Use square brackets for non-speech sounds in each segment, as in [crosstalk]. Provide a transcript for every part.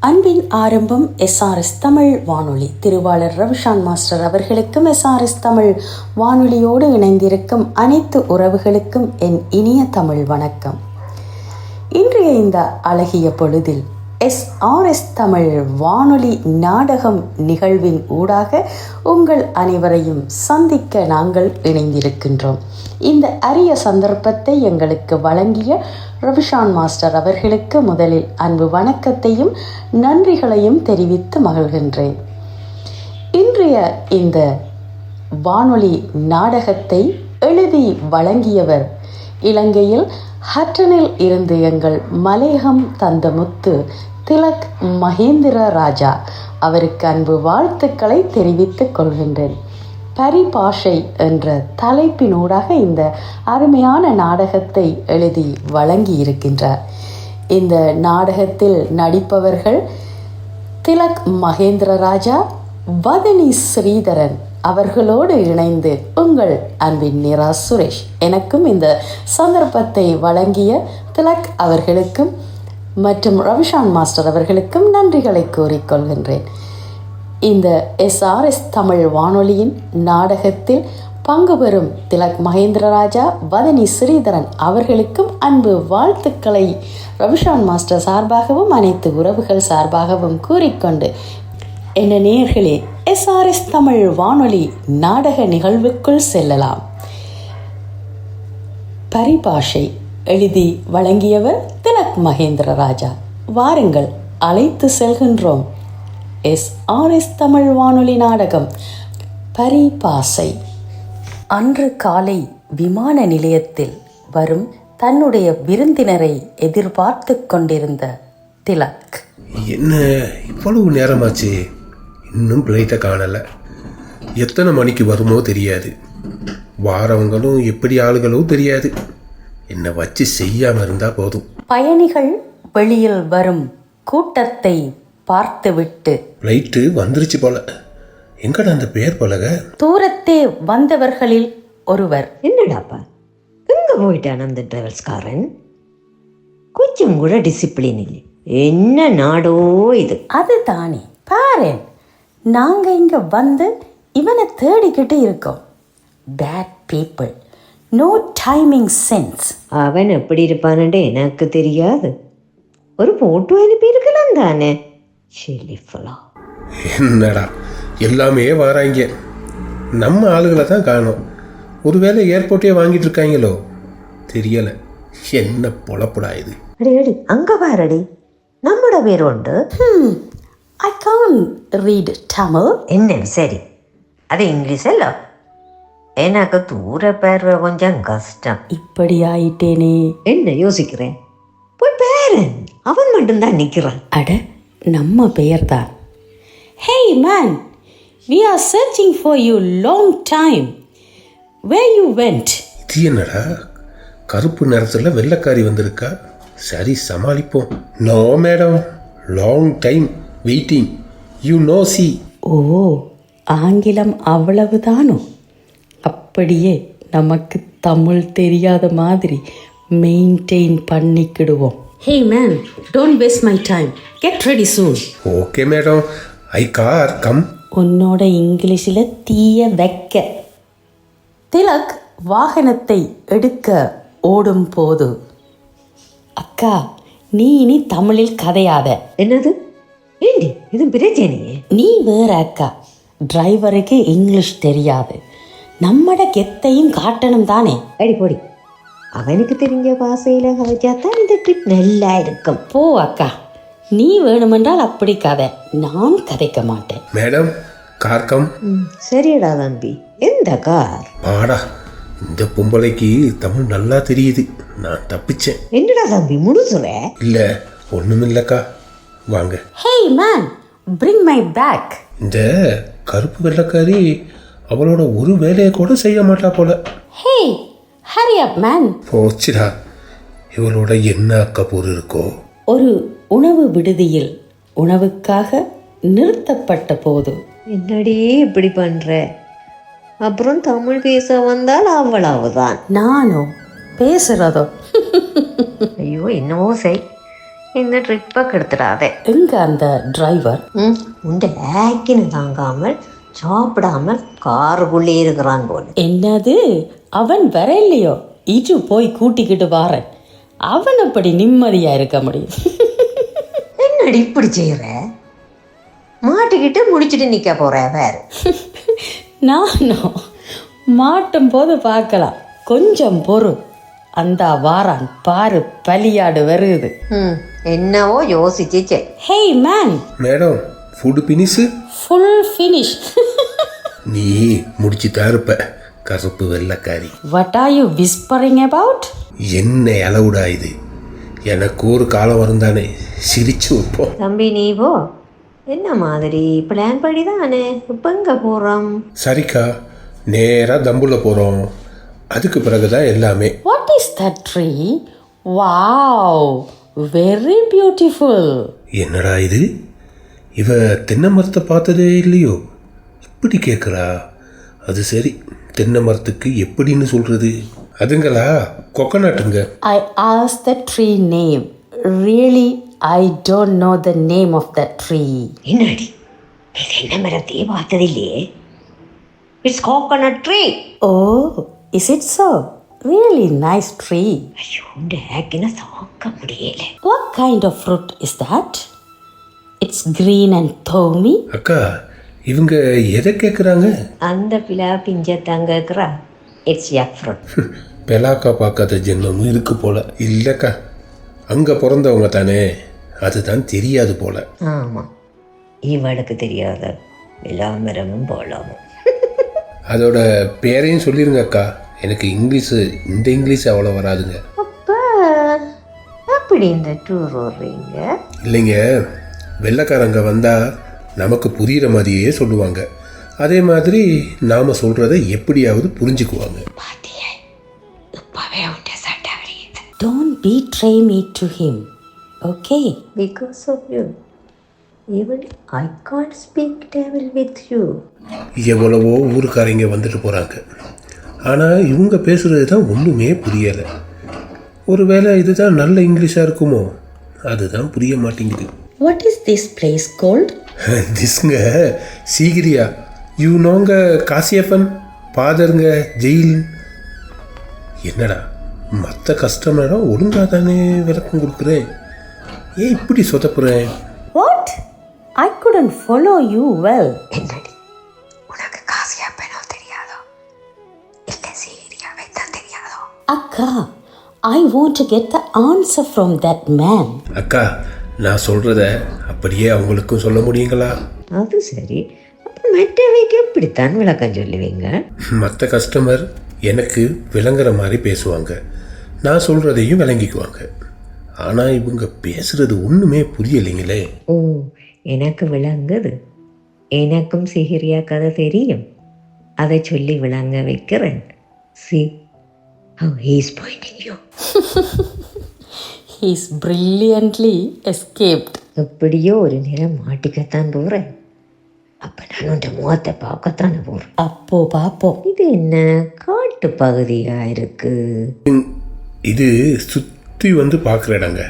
அன்பின் ஆரம்பம் எஸ்ஆர்எஸ் தமிழ் வானொலி. திருவாளர் ரவிஷான் மாஸ்டர் அவர்களுக்கும் எஸ்ஆர்எஸ் தமிழ் வானொலியோடு இணைந்திருக்கும் அனைத்து உறவுகளுக்கும் என் இனிய தமிழ் வணக்கம். இன்றைய இந்த அழகிய பொழுதில் எஸ்ஆர்எஸ் தமிழ் வானொலி நாடகம் நிகழ்வின் ஊடாக உங்கள் அனைவரையும் சந்திக்க நாங்கள் இணைந்திருக்கின்றோம். இந்த அரிய சந்தர்ப்பத்தை எங்களுக்கு வழங்கிய ரவிஷான் மாஸ்டர் அவர்களுக்கு முதலில் அன்பு வணக்கத்தையும் நன்றிகளையும் தெரிவித்து மகிழ்கின்றேன். இன்றைய இந்த வானொலி நாடகத்தை எழுதி வழங்கியவர் இலங்கையில் ஹட்டனில் இருந்து எங்கள் மலையகம் தந்த முத்து திலக் மகேந்திர ராஜா அவருக்கு அன்பு வாழ்த்துக்களை தெரிவித்துக் கொள்கின்றேன். பரிபாஷை என்ற தலைப்பினூடாக இந்த அருமையான நாடகத்தை எழுதி வழங்கி இருக்கின்றார் இந்த நாடகத்தில் நடிப்பவர்கள் திலக் மகேந்திர ராஜா வதனி ஸ்ரீதரன் அவர்களோடு இணைந்து உங்கள் அன்பின் நிரா சுரேஷ். எனக்கும் இந்த சந்தர்ப்பத்தை வழங்கிய திலக் அவர்களுக்கும் மற்றும் ரவிஷான் மாஸ்டர் அவர்களுக்கும் நன்றிகளை கூறிக்கொள்கின்றேன் இந்த எஸ்ஆர்எஸ் தமிழ் வானொலியின் நாடகத்தில் பங்கு பெறும் திலக் மகேந்திரராஜா வதனி ஸ்ரீதரன் அவர்களுக்கும் அன்பு வாழ்த்துக்களை ரவிஷான் மாஸ்டர் சார்பாகவும் அனைத்து உறவுகள் சார்பாகவும் கூறிக்கொண்டு என்ன நேர்களே எஸ்ஆர்எஸ் தமிழ் வானொலி நாடக நிகழ்வுக்குள் செல்லலாம். பரிபாஷை எழுதி வழங்கியவர் திலக் மகேந்திர ராஜா. வாருங்கள் அழைத்து செல்கின்றோம். எஸ் ஆர் எஸ் தமிழ் வானொலி நாடகம் பரிபாசை அன்று காலை விமான நிலையத்தில் வரும் தன்னுடைய விருந்தினரை எதிர்பார்த்து கொண்டிருந்த திலக். என்ன இவ்வளவு நேரமாச்சு? இன்னும் பிளைட்டை காணலை. எத்தனை மணிக்கு வருமோ தெரியாது. வாரவங்களும் எப்படி ஆளுகளோ தெரியாது. என்னை வச்சு செய்யாமல் இருந்தால் போதும். பயணிகள் வெளியில் வரும் கூட்டத்தை பார்த்துவிட்டு ஃப்ளைட்டு வந்துருச்சு போல. எங்கடா அந்த பேர் பலக? தூரத்தே வந்தவர்களில் ஒருவர். என்னடாப்பா? எங்க போயிட்டான் அந்த டிரைவர்ஸ்காரன் கொஞ்சம் கூட டிசிப்ளின் இல்லை. என்ன நாடோ இது? அதுதானே. பாரேன். நாங்க இங்க வந்து இவனை தேடிக்கிட்டு இருக்கோம். Bad people no timing sense அவன் எப்படி இருப்பானே எனக்கு தெரியாது. ஒரு போட்டோ அனுப்பி இருக்கலாம் தானே? ஷெலிஃபலா என்னடா எல்லாமே வராங்க நம்ம ஆளுகளை தான் காணோம். ஒருவேளை ஏர்போர்ட்டே வாங்கிட்டு இருக்காங்களோ? தெரியலை. என்ன பொழப்புடா இது. அடி அடி அங்க பாரடி நம்மட பேர் உண்டு. ஐ கான் ரீட் தமிழ் என்ன சரி அது இங்கிலீஷ் அல்ல எனக்கு தூர பார்வை கொஞ்சம் கஷ்டம் இப்படி ஆயிட்டேனே என்ன யோசிக்கிறேன் போய் பேரன் அவன் மட்டும்தான் நிற்கிறான் அட நம்ம பெயர்தான் hey man we are searching for you long time where you went இது என்னடா? கருப்பு நிறத்தில் வெள்ளைக்காரி வந்திருக்கா? சரி சமாளிப்போம். No madam long time waiting you no see oh ஆங்கிலம் அவ்வளவுதானோ? அப்படியே நமக்கு தமிழ் தெரியாத மாதிரி maintain பண்ணிக்கிடுவோம். Hey man don't waste my time get ready soon okay madam I car come உன்னோட இங்கிலீஷில் தீய வைக்க. திலக் வாகனத்தை எடுக்க ஓடும் போது. அக்கா நீ இனி தமிழில் கதையாத. என்னது? ஏண்டி? இது பிரச்சனையே நீ வேற அக்கா டிரைவருக்கு இங்கிலீஷ் தெரியாது. நம்மட கெத்தையும் காட்டணும் தானே? அடி போடி. அவனுக்கு தெரிஞ்ச பாசையில் கதைச்சா தான் இந்த ட்ரிப் நல்லா இருக்கும். போ அக்கா நீ வேணுமென்றால் அப்படி கதை. நான் கதைக்க மாட்டேன். Madam car come. ம், சரிடா தம்பி. எந்த கார்? பாடா இந்த பொம்பளைக்கு தமிழ் நல்லா தெரியுது. நான் தப்பிச்சேன். என்னடா தம்பி முழுசுற இல்லை ஒன்றுமில்லக்கா வாங்க. Hey man bring my bag இந்த கருப்பு வெள்ளைக்காரி அவளோட ஒரு வேலையை கூட செய்ய மாட்டா போல. ஹே ஹரி அப் மேன் போச்சுடா. இவளோட என்ன அக்கப்பூர் இருக்கோ? ஒரு உணவு விடுதியில் உணவுக்காக நிறுத்தப்பட்ட போது. என்னடி இப்படி பண்ற? அப்புறம் தமிழ் பேச வந்தால் அவ்வளவுதான். நானோ பேசுறதோ? ஐயோ என்னவோ செய். இந்த ட்ரிப்பை கெடுத்துடாதே. எங்க அந்த டிரைவர் ம் உண்ட ஆக்கின்னு தாங்காமல் சாப்பிடாமல் காருக்குள்ளே இருக்கிறான் போல. என்னது? அவன் வரலையோ இது போய் கூட்டிக்கிட்டு வாரேன். அவன் அப்படி நிம்மதியா இருக்க முடியும். என்னடி இப்படி செய்யற மாட்டிக்கிட்டு முடிச்சிட்டு நிக்க போற வேறு நானும் மாட்டும் போது பார்க்கலாம். கொஞ்சம் பொறு. அந்த வாரான் பாரு பலியாடு வருது. ம் என்னவோ யோசிச்சு hey man madam food finish full finish நீ முடிச்சு இருப்ப. கருப்பு வெள்ளைக்காரி. What are you whispering about என்ன அளவுடா இது. எனக்கு ஒரு காலம் வருந்தானே. சிரிச்சு வைப்போம் தம்பி நீ போ. என்ன மாதிரி? பிளான் படி தானே இப்போ எங்கே போகிறோம் சரிக்கா நேராக தம்புல போகிறோம் அதுக்கு பிறகு தான் எல்லாமே. What is that tree wow very beautiful என்னடா இது? இவ தென்னை மரத்தை பார்த்ததே இல்லையோ? இப்படி கேட்குறா அது சரி தென்னை மரத்துக்கு எப்படின்னு சொல்றது? அதுங்களா கொக்கநாட்டுங்க I ask the tree name really I don't know the name of the tree என்னடி? இது என்ன மரத்தையே பார்த்ததில்லையே? It's coconut tree oh is it so? Really nice tree. ஐயோ ஆக்கின தாக்க முடியல. What kind of fruit is that? It's green and thorny. அக்கா இவங்க எதை கேட்குறாங்க அந்த பிலா பிஞ்ச தங்கக்கிறா இட்ஸ் யக் ஃப்ரூட் [laughs] பெலாக்கா பார்க்காத ஜென்மமும் இருக்கு போல. இல்லைக்கா அங்கே பிறந்தவங்க தானே. அதுதான் தெரியாது போல. ஆமாம் இவளுக்கு தெரியாத விளாமரமும் போலாமும் அதோட பேரையும் சொல்லிருங்க அக்கா. எனக்கு இங்கிலீஷு இந்த இங்கிலீஷ் அவ்வளோ வராதுங்க. அப்போ அப்படி இந்த டூர் வர்றீங்க இல்லைங்க. வெள்ளைக்காரங்க வந்தால் நமக்கு புரிகிற மாதிரியே சொல்லுவாங்க. அதே மாதிரி நாம் சொல்கிறத எப்படியாவது புரிஞ்சுக்குவாங்க. don't betray me to him okay? Because of you even I can't speak table with you எவ்வளவோ ஊருக்காரங்க வந்துட்டு போகிறாங்க ஆனால் இவங்க பேசுகிறது தான் ஒன்றுமே புரியலை. ஒருவேளை இதுதான் நல்ல இங்கிலீஷாக இருக்குமோ? அதுதான் புரிய மாட்டேங்குது. What is this place called? [laughs] திஸ்ங்க Sigiriya. You நோங்க காசியப்பன் பாதருங்க ஜெயில். என்னடா மற்ற கஸ்டமரும் ஒழுங்காக தானே விளக்கம் கொடுக்குறேன். ஏன் இப்படி சொதப்புறேன்? What? I couldn't follow you well. என்னடி உனக்கு காசியா பெனோ தெரியாதோ இல்லை சீரியாவே தான் தெரியாதோ akka i want to get the answer from that man. அக்கா நான் சொல்கிறத அப்படியே அவங்களுக்கும் சொல்ல முடியுங்களா? அது சரி. மற்றவைக்கு எப்படித்தான் விளக்கம் சொல்லுவீங்க? மற்ற கஸ்டமர் எனக்கு விளங்குற மாதிரி பேசுவாங்க. நான் சொல்கிறதையும் விளங்கிக்குவாங்க. ஆனால் இவங்க பேசுகிறது ஒன்றுமே புரியலைங்களே. ஓ எனக்கு விளங்குது. எனக்கும் சிகிரியா கதை தெரியும். அதை சொல்லி விளங்க வைக்கிறேன். See how he is pointing you. He's brilliantly escaped. எப்படியோ ஒரு நேரம் மாட்டிக்கத்தான் போகிறேன் அப்போ நான் உன் முகத்தை பார்க்கத்தானே போகிறேன் அப்போ பாப்போம் இது என்ன காட்டு பகுதியாக இருக்கு? இது சுற்றி வந்து பார்க்குற இடங்க.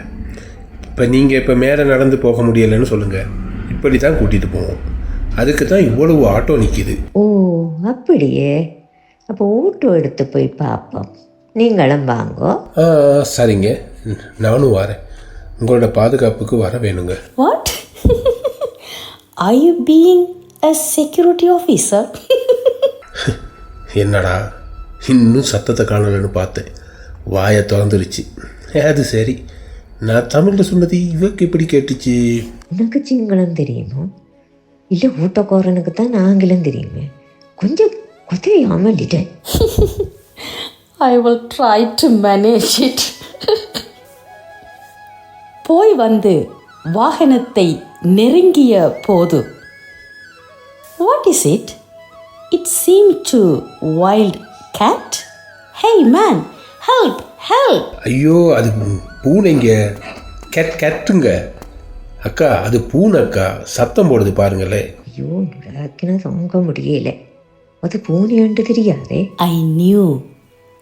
இப்போ நீங்கள் இப்போ மேலே நடந்து போக முடியலைன்னு சொல்லுங்கள் இப்படி தான் கூட்டிகிட்டு போவோம். அதுக்கு தான் இவ்வளவு ஆட்டோ நிற்கிது ஓ அப்படியே. அப்போ ஓட்டோ எடுத்து போய் பார்ப்போம். நீங்களும் வாங்கோ. ஆ சரிங்க. நானும் வரேன். உங்களோட பாதுகாப்புக்கு வர வேணுங்க. What? Are you being a security officer? என்னடா இன்னும் சத்தத்தை காணலைன்னு பார்த்தேன். வாயை திறந்துருச்சு. அது சரி. நான் தமிழில் சொன்னது இவக்கு எப்படி கேட்டுச்சு. உனக்கு சிங்களம் தெரியுமா? இல்லை ஊட்டக்காரனுக்கு தான் ஆங்கிலம் தெரியுமே? கொஞ்சம் குதையாமல் இட I will try to manage it. போய் வந்து வாகனத்தை நெருங்கிய போது. What is it it seem to wild cat hey man help help ஐயோ அது பூனைங்க. கேட் கேட்டுங்க அக்கா அது பூனை அக்கா. சத்தம் போடுது பாருங்களேன் ஐயோ நுடாக்கினா தாங்க முடியல. அது பூனையாண்டு தெரியாதே. I knew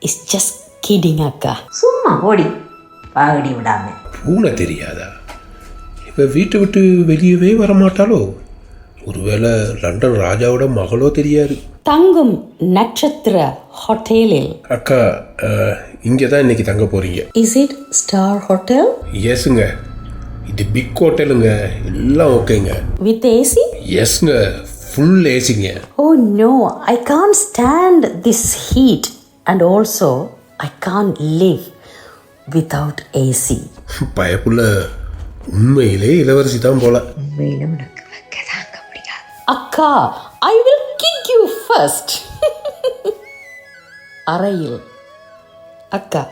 is just kidding அக்கா. சும்மா ஓடி. பாகடி விடாம. பூனை தெரியாதா? இவ வீட்டை விட்டு வெளியவே வரமாட்டாளோ? ஒருவேளை லண்டன் ராஜாவோட மகளோ தெரியாது. தங்கும் நட்சத்திர ஹோட்டலில். அக்கா இங்கே தான் இன்னைக்கு தங்க போகிறீங்க இஸ் இட் ஸ்டார் ஹோட்டல் எஸ்ங்க இது பிக் ஹோட்டலுங்க எல்லாம் ஓகேங்க. வித் ஏசி எஸ்ங்க ஃபுல் ஏசிங்க Oh no, I can't stand this heat, and also I can't live without AC. பயப்புள்ள. உண்மையிலே இளவரசி தான் போல. உண்மையில் உனக்கு வைக்க தாங்க முடியாது. Akka, I will kick you first. [laughs] அறையில். அக்கா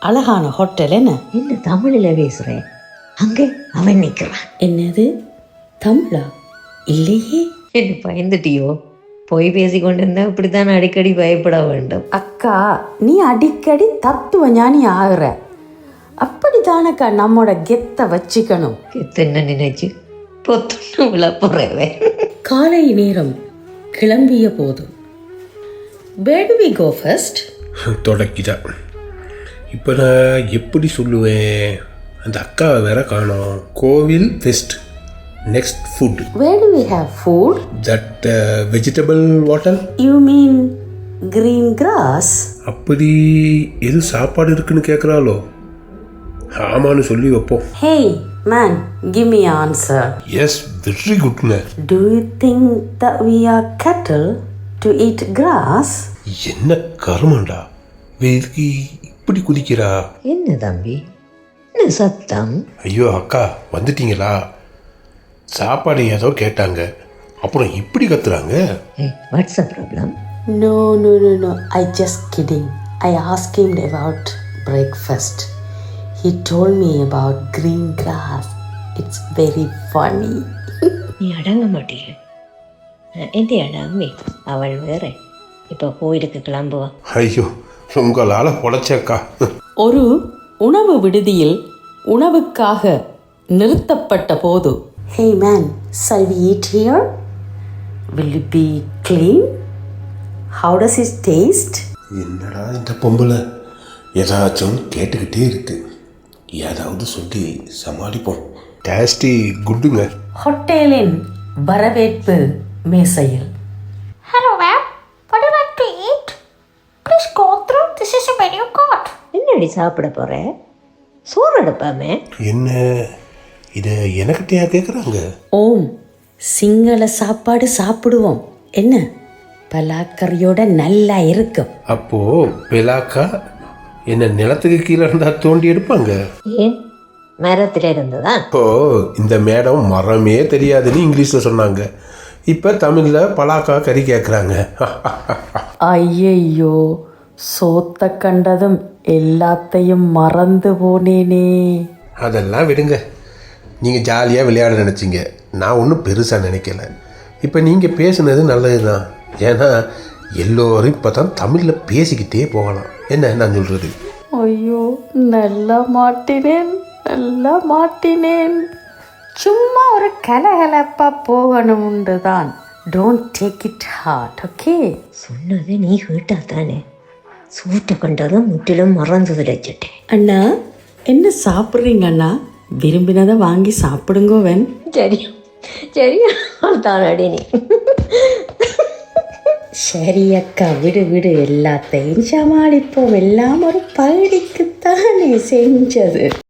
அழகான ஹோட்டல் என்ன? என்ன தமிழில் பேசுகிறேன் அங்கே அவன் நிற்கிறான். என்னது? தமிழா? இல்லையே. என்ன பயந்துட்டியோ? போய் பேசி கொண்டிருந்தா இப்படித்தான் அடிக்கடி பயப்பட வேண்டும். அக்கா நீ அடிக்கடி தத்துவ ஞானி ஆகுற. அப்படித்தானக்கா நம்மோட கெத்தை வச்சுக்கணும். என்ன நினைச்சு? பொத்துன்னு விழப்புறவே. காலை நேரம் கிளம்பிய போது where do we go first? [laughs] தொடக்கிதா இப்போ நான் எப்படி சொல்லுவேன்? அந்த அக்காவை வேற காணோம். கோவில் fest next food where do we have food? That vegetable water you mean green grass? அப்படி எது சாப்பாடு இருக்குன்னு கேட்குறாளோ ஆமான்னு சொல்லி வைப்போம். Hey man give me answer. Yes very குட்ங்க do you think that we are cattle to eat grass? என்ன கருமண்டா? இதுக்கு இப்படி குதிக்கிறா? என்ன தம்பி? என்ன சத்தம்? ஐயோ அக்கா வந்துட்டீங்களா? சாப்பாடு ஏதோ கேட்டாங்க. அப்புறம் இப்படி கத்துறாங்க? What's a problem no no no no. I just kidding. I asked him about breakfast. He told me about green grass. It's very funny. [laughs] நீ அடங்க மாட்டீங்க எந்த அடம்பி அவள் வேற. இப்போ கோயிலுக்கு கிளம்புவா. ஐயோ உங்களால் பொழைச்சக்கா. ஒரு உணவு விடுதியில் உணவுக்காக நிறுத்தப்பட்ட போது hey man shall we eat here will it be clean how does it taste என்னடா இந்த பொம்பளை ஏதாச்சும் கேட்டுக்கிட்டே இருக்கு ஏதாவது சொல்லி சமாளிப்போம் டேஸ்டி குட்டுங்க ஹோட்டலின் வரவேற்பு மேசையில் Hello, ma'am. What do you like to eat? Please go through. This is a menu card. என்னடி சாப்பிட போற? சோறு எடுப்பாமே. என்ன? இதை எனக்கிட்டயா கேட்குறாங்க ஓம் சிங்கள சாப்பாடு சாப்பிடுவோம். என்ன? பலாக்கறியோட நல்லா இருக்கும். அப்போ பெலாக்கா? என்ன நிலத்துக்கு கீழே இருந்தா தோண்டி எடுப்பாங்க? ஏன்? மரத்தில் இருந்ததா இப்போ இந்த மேடம் மரமே தெரியாதுன்னு இங்கிலீஷில் சொன்னாங்க. இப்போ தமிழில் பலாக்கா கறி கேட்குறாங்க [laughs] ஐயையோ சோத்த கண்டதும் எல்லாத்தையும் மறந்து போனேனே. அதெல்லாம் விடுங்க. நீங்கள் ஜாலியாக விளையாட நினச்சிங்க. நான் ஒன்றும் பெருசாக நினைக்கல. இப்போ நீங்கள் பேசுனது நல்லது தான் ஏன்னா எல்லோரும் இப்போ தான் தமிழில் பேசிக்கிட்டே போகலாம். என்ன நான் சொல்கிறது ஐயோ நல்லா மாட்டினேன் நல்லா மாட்டினேன். சும்மா ஒரு கலகலப்பா போகணும்னு தான் don't take it hard okay சொன்னதை நீ கேட்டா தானே சூட்டை கண்டதும் முற்றிலும் மறந்து வச்சுட்டேன். அண்ணா என்ன சாப்பிட்றீங்க அண்ணா? விரும்பினதை வாங்கி சாப்பிடுங்கோவன் சரியா சரியா தானடி நீ. சரி அக்கா விடு விடு. எல்லாத்தையும் சமாளிப்போம். எல்லாம் ஒரு பகுதிக்குத்தானே செஞ்சது.